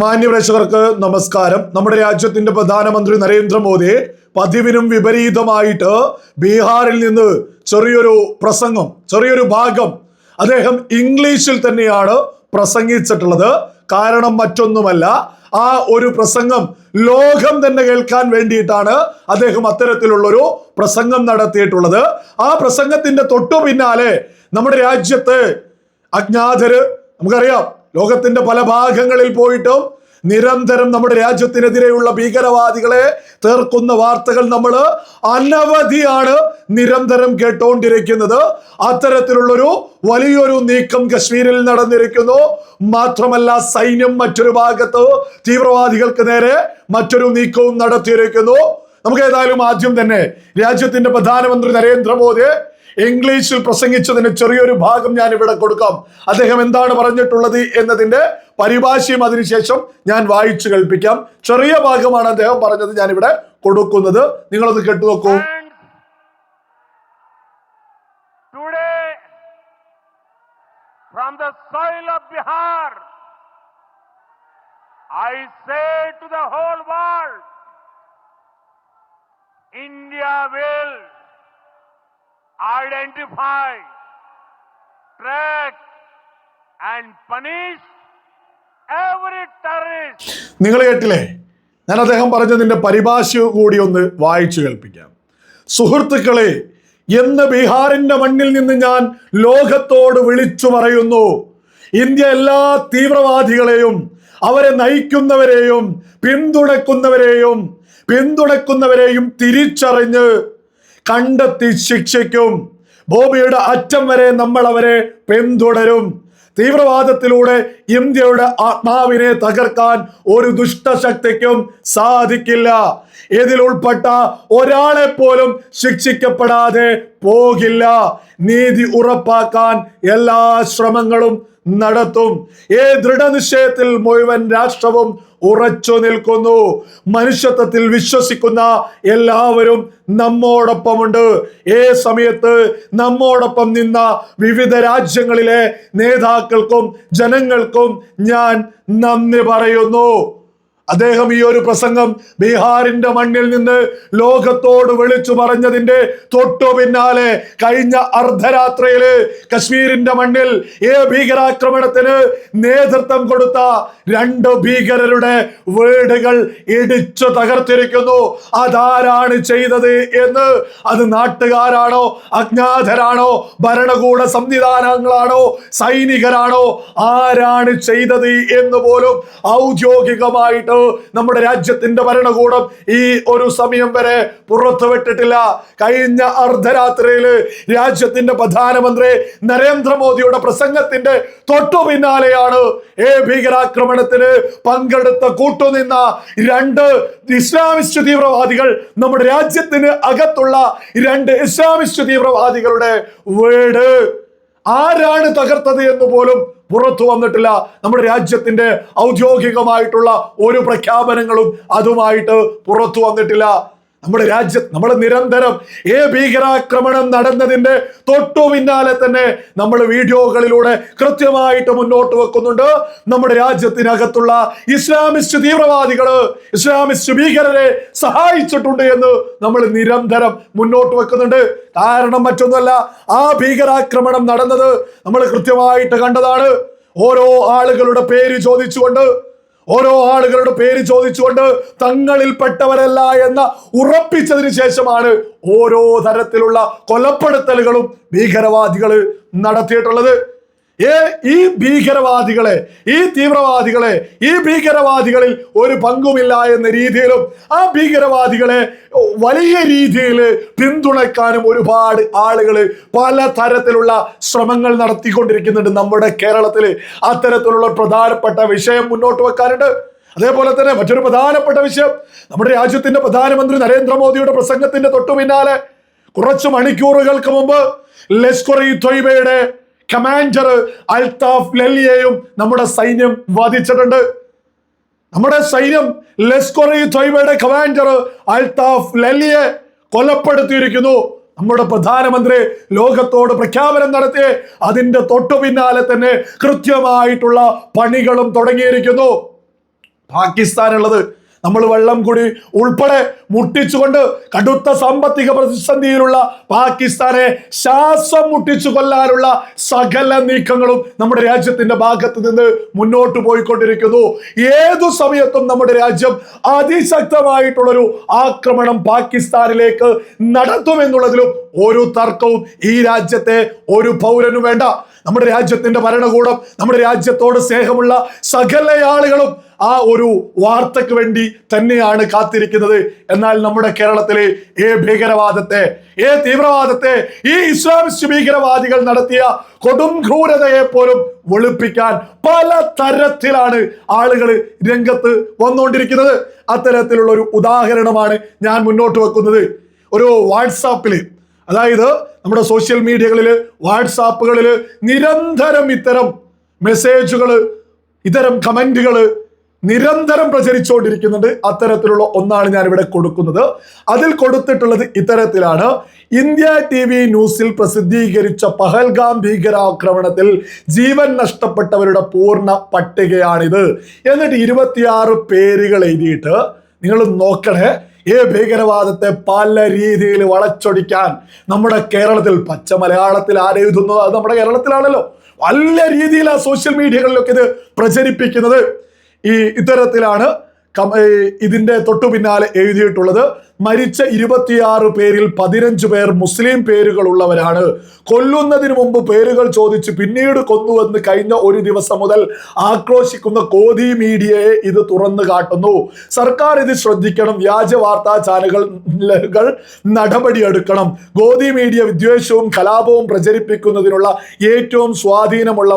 മാന്യപ്രേക്ഷകർക്ക് നമസ്കാരം. നമ്മുടെ രാജ്യത്തിന്റെ പ്രധാനമന്ത്രി നരേന്ദ്രമോദി പതിവിനും വിപരീതമായിട്ട് ബീഹാറിൽ നിന്ന് ചെറിയൊരു പ്രസംഗം ചെറിയൊരു ഭാഗം അദ്ദേഹം ഇംഗ്ലീഷിൽ തന്നെയാണ് പ്രസംഗിച്ചിട്ടുള്ളത്. കാരണം മറ്റൊന്നുമല്ല ആ ഒരു പ്രസംഗം ലോകം തന്നെ കേൾക്കാൻ വേണ്ടിയിട്ടാണ് അദ്ദേഹം അത്തരത്തിലുള്ളൊരു പ്രസംഗം നടത്തിയിട്ടുള്ളത്. ആ പ്രസംഗത്തിന്റെ തൊട്ടു പിന്നാലെ നമ്മുടെ രാജ്യത്ത് അജ്ഞാതര് നമുക്കറിയാം ലോകത്തിന്റെ പല ഭാഗങ്ങളിൽ പോയിട്ടും നിരന്തരം നമ്മുടെ രാജ്യത്തിനെതിരെയുള്ള ഭീകരവാദികളെ തീർക്കുന്ന വാർത്തകൾ നമ്മൾ അനവധിയാണ് നിരന്തരം കേട്ടുകൊണ്ടിരിക്കുന്നത് അത്തരത്തിലുള്ളൊരു വലിയൊരു നീക്കം കശ്മീരിൽ നടന്നിരിക്കുന്നു. മാത്രമല്ല സൈന്യം മറ്റൊരു ഭാഗത്ത് തീവ്രവാദികൾക്ക് നേരെ മറ്റൊരു നീക്കവും നടത്തിയിരിക്കുന്നു. നമുക്ക് ഏതായാലും ആദ്യം തന്നെ രാജ്യത്തിന്റെ പ്രധാനമന്ത്രി നരേന്ദ്രമോദി ഇംഗ്ലീഷിൽ പ്രസംഗിച്ചതിന് ചെറിയൊരു ഭാഗം ഞാൻ ഇവിടെ കൊടുക്കാം. അദ്ദേഹം എന്താണ് പറഞ്ഞിട്ടുള്ളത് എന്നതിന്റെ പരിഭാഷയും അതിനുശേഷം ഞാൻ വായിച്ചു കേൾപ്പിക്കാം. ചെറിയ ഭാഗമാണ് അദ്ദേഹം പറഞ്ഞത് ഞാൻ ഇവിടെ കൊടുക്കുന്നത്. നിങ്ങളത് കേട്ടു നോക്കൂ. Friends, today, from the soil of Bihar, I say to the whole world, India will identify, track, and punish every terrorist. നിങ്ങൾ കേട്ടില്ലേ? ഞാൻ അദ്ദേഹം പറഞ്ഞതിന്റെ പരിഭാഷ കൂടി ഒന്ന് വായിച്ചു കേൾപ്പിക്കാം. സുഹൃത്തുക്കളെ എന്ന് ബീഹാറിന്റെ മണ്ണിൽ നിന്ന് ഞാൻ ലോകത്തോട് വിളിച്ചു പറയുന്നു ഇന്ത്യ എല്ലാ തീവ്രവാദികളെയും അവരെ നയിക്കുന്നവരെയും പിന്തുണക്കുന്നവരെയും പിന്തുണക്കുന്നവരെയും തിരിച്ചറിഞ്ഞ് കണ്ടെത്തി ശിക്ഷിക്കും. ഭൂമിയുടെ അറ്റം വരെ നമ്മൾ അവരെ പിന്തുടരും. തീവ്രവാദത്തിലൂടെ ഇന്ത്യയുടെ ആത്മാവിനെ തകർക്കാൻ ഒരു ദുഷ്ടശക്തിക്കും സാധിക്കില്ല. ഇതിൽ ഉൾപ്പെട്ട ഒരാളെ പോലും ശിക്ഷിക്കപ്പെടാതെ പോകില്ല. നീതി ഉറപ്പാക്കാൻ എല്ലാ ശ്രമങ്ങളും നടത്തും. ഈ ദൃഢനിശ്ചയത്തിൽ മുഴുവൻ രാഷ്ട്രവും ഉറച്ചു നിൽക്കുന്നു. മനുഷ്യത്വത്തിൽ വിശ്വസിക്കുന്ന എല്ലാവരും നമ്മോടൊപ്പമുണ്ട്. ഏ സമയത്ത് നമ്മോടൊപ്പം നിന്ന വിവിധ രാജ്യങ്ങളിലെ നേതാക്കൾക്കും ജനങ്ങൾക്കും ഞാൻ നന്ദി പറയുന്നു. അദ്ദേഹം ഈ ഒരു പ്രസംഗം ബീഹാറിന്റെ മണ്ണിൽ നിന്ന് ലോകത്തോട് വിളിച്ചു പറഞ്ഞതിന്റെ തൊട്ടു പിന്നാലെ കഴിഞ്ഞ അർദ്ധരാത്രിയിൽ കശ്മീരിന്റെ മണ്ണിൽ ഏ ഭീകരാക്രമണത്തിന് നേതൃത്വം കൊടുത്ത രണ്ട് ഭീകരരുടെ വീടുകൾ ഇടിച്ചു തകർത്തിരിക്കുന്നു. അതാരാണ് ചെയ്തത് എന്ന് അത് നാട്ടുകാരാണോ അജ്ഞാതരാണോ ഭരണകൂട സംവിധാനങ്ങളാണോ സൈനികരാണോ ആരാണ് ചെയ്തത് എന്ന് പോലും ഔദ്യോഗികമായിട്ട് നമ്മുടെ രാജ്യത്തിന്റെ ഭരണകൂടം ഈ ഒരു സമയം വരെ പുറത്തു പുറത്തുവിട്ടിട്ടില്ല കഴിഞ്ഞ അർദ്ധരാത്രിയിൽ രാജ്യത്തിന്റെ പ്രധാനമന്ത്രി നരേന്ദ്രമോദിയുടെ പ്രസംഗത്തിന്റെ തൊട്ടു പിന്നാലെയാണ് ഏ ഭീകരാക്രമണത്തിന് പങ്കെടുത്ത കൂട്ടുനിന്ന രണ്ട് ഇസ്ലാമിസ്റ്റ് തീവ്രവാദികൾ നമ്മുടെ രാജ്യത്തിന് അകത്തുള്ള രണ്ട് ഇസ്ലാമിസ്റ്റ് തീവ്രവാദികളുടെ വീട്. ആരാണ് തകർത്തത് എന്ന് പോലും പുറത്തു വന്നിട്ടില്ല. നമ്മുടെ രാജ്യത്തിന്റെ ഔദ്യോഗികമായിട്ടുള്ള ഒരു പ്രഖ്യാപനങ്ങളും അതുമായിട്ട് പുറത്തു വന്നിട്ടില്ല. നമ്മുടെ രാജ്യം നമ്മൾ നിരന്തരം ഏ ഭീകരാക്രമണം നടന്നതിന്റെ തൊട്ടു പിന്നാലെ തന്നെ നമ്മൾ വീഡിയോകളിലൂടെ കൃത്യമായിട്ട് മുന്നോട്ട് വെക്കുന്നുണ്ട്. നമ്മുടെ രാജ്യത്തിനകത്തുള്ള ഇസ്ലാമിസ്റ്റ് തീവ്രവാദികൾ ഇസ്ലാമിസ്റ്റ് ഭീകരരെ സഹായിച്ചിട്ടുണ്ട് എന്ന് നമ്മൾ നിരന്തരം മുന്നോട്ട് വെക്കുന്നുണ്ട്. കാരണം മറ്റൊന്നുമല്ല ആ ഭീകരാക്രമണം നടന്നത് നമ്മൾ കൃത്യമായിട്ട് കണ്ടതാണ്. ഓരോ ആളുകളുടെ പേര് ചോദിച്ചുകൊണ്ട് ഓരോ ആളുകളുടെ പേര് ചോദിച്ചുകൊണ്ട് തങ്ങളിൽപ്പെട്ടവരല്ല എന്ന ഉറപ്പിച്ചതിന് ശേഷമാണ് ഓരോ തരത്തിലുള്ള കൊലപ്പെടുത്തലുകളും ഭീകരവാദികൾ നടത്തിയിട്ടുള്ളത്. ഈ ഭീകരവാദികളെ ഈ തീവ്രവാദികളെ ഈ ഭീകരവാദികളിൽ ഒരു പങ്കുമില്ല എന്ന രീതിയിലും ആ ഭീകരവാദികളെ വലിയ രീതിയിൽ പിന്തുണയ്ക്കാനും ഒരുപാട് ആളുകൾ പല തരത്തിലുള്ള ശ്രമങ്ങൾ നടത്തിക്കൊണ്ടിരിക്കുന്നുണ്ട് നമ്മുടെ കേരളത്തിൽ. അത്തരത്തിലുള്ള പ്രധാനപ്പെട്ട വിഷയം മുന്നോട്ട് വെക്കാനുണ്ട്. അതേപോലെ തന്നെ മറ്റൊരു പ്രധാനപ്പെട്ട വിഷയം നമ്മുടെ രാജ്യത്തിന്റെ പ്രധാനമന്ത്രി നരേന്ദ്രമോദിയുടെ പ്രസംഗത്തിന്റെ തൊട്ടു പിന്നാലെ കുറച്ച് മണിക്കൂറുകൾക്ക് മുമ്പ് ലഷ്കർ ഇ തൊയ്ബയുടെ കമാൻഡർ അൽതാഫ് ലല്ലിയെയും നമ്മുടെ സൈന്യം വധിച്ചിട്ടുണ്ട് നമ്മുടെ സൈന്യം ലഷ്കർ ഇ കമാൻഡർ അൽതാഫ് ലല്ലിയെ കൊലപ്പെടുത്തിയിരിക്കുന്നു. നമ്മുടെ പ്രധാനമന്ത്രി ലോകത്തോട് പ്രഖ്യാപനം നടത്തി അതിന്റെ തൊട്ടു പിന്നാലെ തന്നെ കൃത്യമായിട്ടുള്ള പണികളും തുടങ്ങിയിരിക്കുന്നു. പാകിസ്ഥാനുള്ളത് നമ്മൾ വെള്ളം കൂടി ഉൾപ്പെടെ മുട്ടിച്ചുകൊണ്ട് കടുത്ത സാമ്പത്തിക പ്രതിസന്ധിയിലുള്ള പാകിസ്ഥാനെ ശ്വാസം മുട്ടിച്ചു കൊല്ലാനുള്ള സകല നീക്കങ്ങളും നമ്മുടെ രാജ്യത്തിന്റെ ഭാഗത്ത് നിന്ന് മുന്നോട്ട് പോയിക്കൊണ്ടിരിക്കുന്നു. ഏതു സമയത്തും നമ്മുടെ രാജ്യം അതിശക്തമായിട്ടുള്ളൊരു ആക്രമണം പാകിസ്ഥാനിലേക്ക് നടത്തുമെന്നുള്ളതിലും ഒരു തർക്കവും ഈ രാജ്യത്തെ ഒരു പൗരനും വേണ്ട. നമ്മുടെ രാജ്യത്തിന്റെ ഭരണകൂടം നമ്മുടെ രാജ്യത്തോട് സ്നേഹമുള്ള സകല ആളുകളും ആ ഒരു വാർത്തക്ക് വേണ്ടി തന്നെയാണ് കാത്തിരിക്കുന്നത്. എന്നാൽ നമ്മുടെ കേരളത്തിലെ ഏ ഭീകരവാദത്തെ ഏ തീവ്രവാദത്തെ ഈ ഇസ്ലാമിസ്റ്റ് ഭീകരവാദികൾ നടത്തിയ കൊടും ക്രൂരതയെ പോലും വെളുപ്പിക്കാൻ പല തരത്തിലാണ് ആളുകൾ രംഗത്ത് വന്നുകൊണ്ടിരിക്കുന്നത്. അത്തരത്തിലുള്ള ഒരു ഉദാഹരണമാണ് ഞാൻ മുന്നോട്ട് വെക്കുന്നത്. ഒരു വാട്സാപ്പിൽ അതായത് നമ്മുടെ സോഷ്യൽ മീഡിയകളിൽ വാട്സാപ്പുകളിൽ നിരന്തരം ഇത്തരം മെസ്സേജുകൾ ഇത്തരം കമന്റുകൾ നിരന്തരം പ്രചരിച്ചുകൊണ്ടിരിക്കുന്നുണ്ട് അത്തരത്തിലുള്ള ഒന്നാണ് ഞാൻ ഇവിടെ കൊടുക്കുന്നത്. അതിൽ കൊടുത്തിട്ടുള്ളത് ഇത്തരത്തിലാണ്. ഇന്ത്യ ടി വി ന്യൂസിൽ പ്രസിദ്ധീകരിച്ച പഹൽഗാം ഭീകരാക്രമണത്തിൽ ജീവൻ നഷ്ടപ്പെട്ടവരുടെ പൂർണ പട്ടികയാണിത്. എന്നിട്ട് ഇരുപത്തിയാറ് പേരുകൾ എഴുതിയിട്ട് നിങ്ങൾ നോക്കണേ ഈ ഭീകരവാദത്തെ പല രീതിയിൽ വളച്ചൊടിക്കാൻ നമ്മുടെ കേരളത്തിൽ പച്ച മലയാളത്തിൽ ആരെഴുതുന്നു അത് നമ്മുടെ കേരളത്തിലാണല്ലോ. വല്ല രീതിയിൽ ആ സോഷ്യൽ മീഡിയകളിലൊക്കെ ഇത് പ്രചരിപ്പിക്കുന്നത്. ഈ ഇത്തരത്തിലാണ് ഇതിന്റെ തൊട്ടു പിന്നാലെ എഴുതിയിട്ടുള്ളത്. മരിച്ച ഇരുപത്തിയാറ് പേരിൽ പതിനഞ്ച് പേർ മുസ്ലിം പേരുകളുള്ളവരാണ്. കൊല്ലുന്നതിന് മുമ്പ് പേരുകൾ ചോദിച്ച് പിന്നീട് കൊന്നുവെന്ന് കഴിഞ്ഞ ഒരു ദിവസം മുതൽ ആക്രോശിക്കുന്ന കോതി മീഡിയയെ ഇത് തുറന്നു കാട്ടുന്നു. സർക്കാർ ഇത് ശ്രദ്ധിക്കണം. വ്യാജ വാർത്താ ചാനലുകൾ നടപടിയെടുക്കണം ഗോതി മീഡിയ വിദ്വേഷവും കലാപവും പ്രചരിപ്പിക്കുന്നതിനുള്ള ഏറ്റവും സ്വാധീനമുള്ള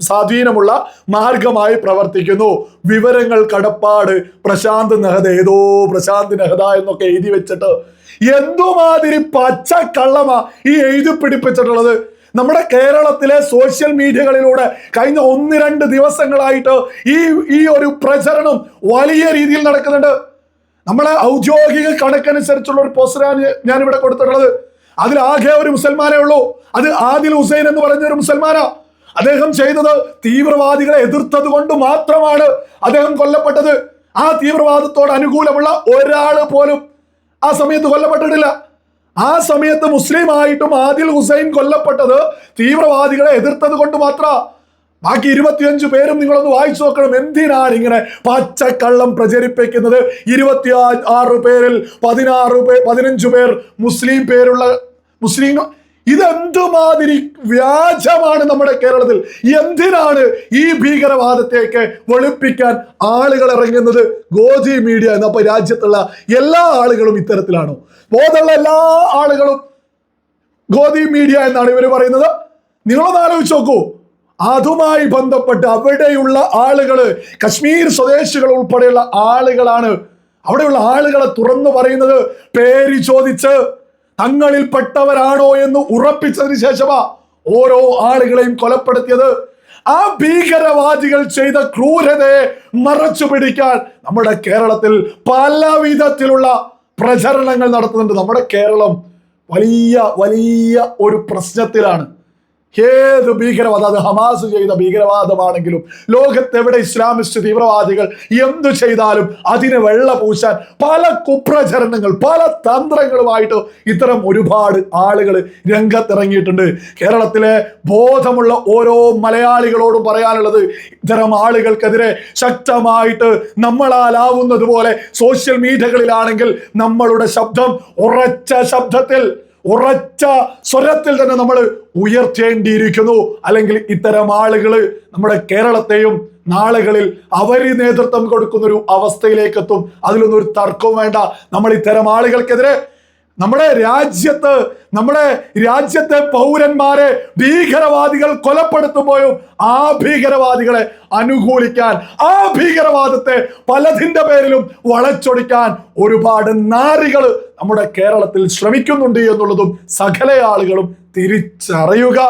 സ്വാധീനമുള്ള മാർഗമായി പ്രവർത്തിക്കുന്നു. വിവരങ്ങൾ കടപ്പാട്. പ്രശാന്ത് നെഹദ ഏതോ പ്രശാന്ത് നെഹദ എന്നൊക്കെ എഴുതി വെച്ചിട്ട് എന്തുമാതിരി പച്ച കള്ളമാ ഈ എഴുതി പിടിപ്പിച്ചിട്ടുള്ളത്. നമ്മുടെ കേരളത്തിലെ സോഷ്യൽ മീഡിയകളിലൂടെ കഴിഞ്ഞ ഒന്ന് രണ്ട് ദിവസങ്ങളായിട്ട് ഈ ഈ ഒരു പ്രചരണം വലിയ രീതിയിൽ നടക്കുന്നുണ്ട്. നമ്മളെ ഔദ്യോഗിക കണക്കനുസരിച്ചുള്ള ഒരു പോസ്റ്ററാണ് ഞാനിവിടെ കൊടുത്തിട്ടുള്ളത്. ആകെ ഒരു മുസൽമാനേ ഉള്ളൂ. അത് ആദിൽ ഹുസൈൻ എന്ന് പറഞ്ഞ ഒരു മുസൽമാനാ. അദ്ദേഹം ചെയ്തത് തീവ്രവാദികളെ എതിർത്തത് കൊണ്ട് മാത്രമാണ് അദ്ദേഹം കൊല്ലപ്പെട്ടത്. ആ തീവ്രവാദത്തോട് അനുകൂലമുള്ള ഒരാൾ പോലും ആ സമയത്ത് കൊല്ലപ്പെട്ടിട്ടില്ല. ആ സമയത്ത് മുസ്ലിം ആയിട്ടും ആദിൽ ഹുസൈൻ കൊല്ലപ്പെട്ടത് തീവ്രവാദികളെ എതിർത്തത് കൊണ്ട് മാത്ര. ബാക്കി ഇരുപത്തിയഞ്ചു പേരും നിങ്ങളൊന്ന് വായിച്ചു നോക്കണം. എന്തിനാണ് ഇങ്ങനെ പച്ചക്കള്ളം പ്രചരിപ്പിക്കുന്നത്? ഇരുപത്തി ആറ് പേരിൽ പതിനാറ് പേർ പതിനഞ്ചു പേർ മുസ്ലിം പേരുള്ള മുസ്ലിം ഇതെന്തുമാതിരി വ്യാജമാണ് നമ്മുടെ കേരളത്തിൽ? എന്തിനാണ് ഈ ഭീകരവാദത്തേക്ക് വെളുപ്പിക്കാൻ ആളുകൾ ഇറങ്ങുന്നത് ഗോജി മീഡിയ എന്ന അപ്പൊ രാജ്യത്തുള്ള എല്ലാ ആളുകളും ഇത്തരത്തിലാണോ? ബോധമുള്ള എല്ലാ ആളുകളും ഗോതി മീഡിയ എന്നാണ് ഇവർ പറയുന്നത്. നിങ്ങളൊന്ന് ആലോചിച്ച് നോക്കൂ. അതുമായി ബന്ധപ്പെട്ട് അവിടെയുള്ള ആളുകൾ കശ്മീർ സ്വദേശികൾ ഉൾപ്പെടെയുള്ള ആളുകളാണ്. അവിടെയുള്ള ആളുകളെ തുറന്നു പറയുന്നത് പേര് ചോദിച്ച് തങ്ങളിൽപ്പെട്ടവരാണോ എന്ന് ഉറപ്പിച്ചതിന് ശേഷമാ ഓരോ ആളുകളെയും കൊലപ്പെടുത്തിയത്. ആ ഭീകരവാദികൾ ചെയ്ത ക്രൂരതയെ മറച്ചു പിടിക്കാൻ നമ്മുടെ കേരളത്തിൽ പല വിധത്തിലുള്ള പ്രചരണങ്ങൾ നടത്തുന്നുണ്ട്. നമ്മുടെ കേരളം വലിയ വലിയ ഒരു പ്രശ്നത്തിലാണ്. ഏത് ഭീകരവാദം? അത് ഹമാസ് ചെയ്ത ഭീകരവാദമാണെങ്കിലും ലോകത്തെവിടെ ഇസ്ലാമിസ്റ്റ് തീവ്രവാദികൾ എന്തു ചെയ്താലും അതിനെ വെള്ള പൂശാൻ പല കുപ്രചരണങ്ങൾ പല തന്ത്രങ്ങളുമായിട്ട് ഇത്തരം ഒരുപാട് ആളുകൾ രംഗത്തിറങ്ങിയിട്ടുണ്ട്. കേരളത്തിലെ ബോധമുള്ള ഓരോ മലയാളികളോടും പറയാനുള്ളത് ഇത്തരം ആളുകൾക്കെതിരെ ശക്തമായിട്ട് നമ്മളാലാവുന്നത് പോലെ സോഷ്യൽ മീഡിയകളിലാണെങ്കിൽ നമ്മളുടെ ശബ്ദം ഉറച്ച ശബ്ദത്തിൽ ഉറച്ച സ്വരത്തിൽ തന്നെ നമ്മൾ ഉയർത്തേണ്ടിയിരിക്കുന്നു. അല്ലെങ്കിൽ ഇത്തരം ആളുകൾ നമ്മുടെ കേരളത്തെയും നാളുകളിൽ അവർ നേതൃത്വം കൊടുക്കുന്ന ഒരു അവസ്ഥയിലേക്ക് എത്തും അതിലൊന്നും ഒരു തർക്കവും വേണ്ട. നമ്മൾ ഇത്തരം ആളുകൾക്കെതിരെ നമ്മുടെ രാജ്യത്ത് നമ്മുടെ രാജ്യത്തെ പൗരന്മാരെ ഭീകരവാദികൾ കൊലപ്പെടുത്തുമ്പോഴും ആ ഭീകരവാദികളെ അനുകൂലിക്കാൻ ആ ഭീകരവാദത്തെ പലതിന്റെ പേരിലും വളച്ചൊടിക്കാൻ ഒരുപാട് നാരികൾ നമ്മുടെ കേരളത്തിൽ ശ്രമിക്കുന്നുണ്ട് എന്നുള്ളതും സകല ആളുകളും തിരിച്ചറിയുക.